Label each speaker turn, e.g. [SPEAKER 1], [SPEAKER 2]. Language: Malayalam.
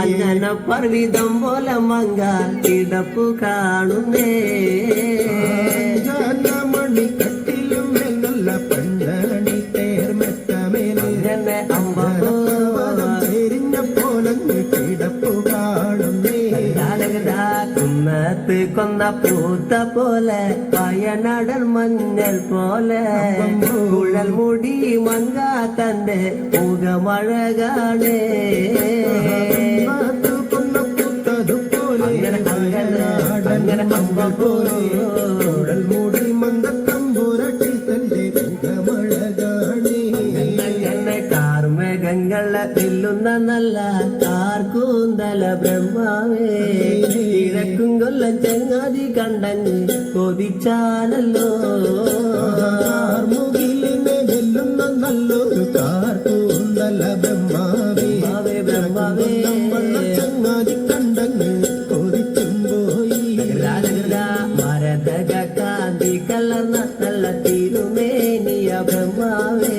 [SPEAKER 1] അഞ്ജന പർവിതം പോലെ മങ്കാൽ കിടപ്പു കാണുന്നേ.
[SPEAKER 2] മണിക്കട്ടിലും നല്ല പണ്ടണി തേർമെത്തമേലെ
[SPEAKER 1] അങ്ങനെ അമ്പോ
[SPEAKER 2] ചെരിഞ്ഞ പോലങ്ങ് കിടപ്പു കാണുന്നേ.
[SPEAKER 1] കുന്നത്ത് കൊന്ന പൂത്ത പോലെ വയനാടൻ മഞ്ഞൾ പോലെ കുഴൽ മുടി മങ്ക തന്റെ മുഖമഴ കാണേ
[SPEAKER 2] നാട്ടു കൊന്ന പൂത്തതുപോലെ
[SPEAKER 1] അങ്ങനെ അങ്ങനെ അങ്ങനെ അമ്പ
[SPEAKER 2] പോലെ
[SPEAKER 1] കാർമേഘങ്ങളെ തില്ലുന്ന നല്ല കാർക്കൂന്തല ബ്രഹ്മാവേ. കിഴക്കും കൊല്ലം ചെങ്ങാതി കണ്ടങ്ങ് കൊതിച്ചാലല്ലോ.
[SPEAKER 2] വെല്ലുന്ന നല്ലൊരു കാർക്കൂന്തല ബ്രഹ്മാവേ.
[SPEAKER 1] ബ്രഹ്മാവേ ബ്രഹ്മാവേ.
[SPEAKER 2] ചങ്ങാതി കണ്ടങ്ങ് കൊതിച്ചും പോയി.
[SPEAKER 1] മരതക കാന്തി കലർന്ന നല്ല തിരുമേനിയ ബ്രഹ്മാവേ.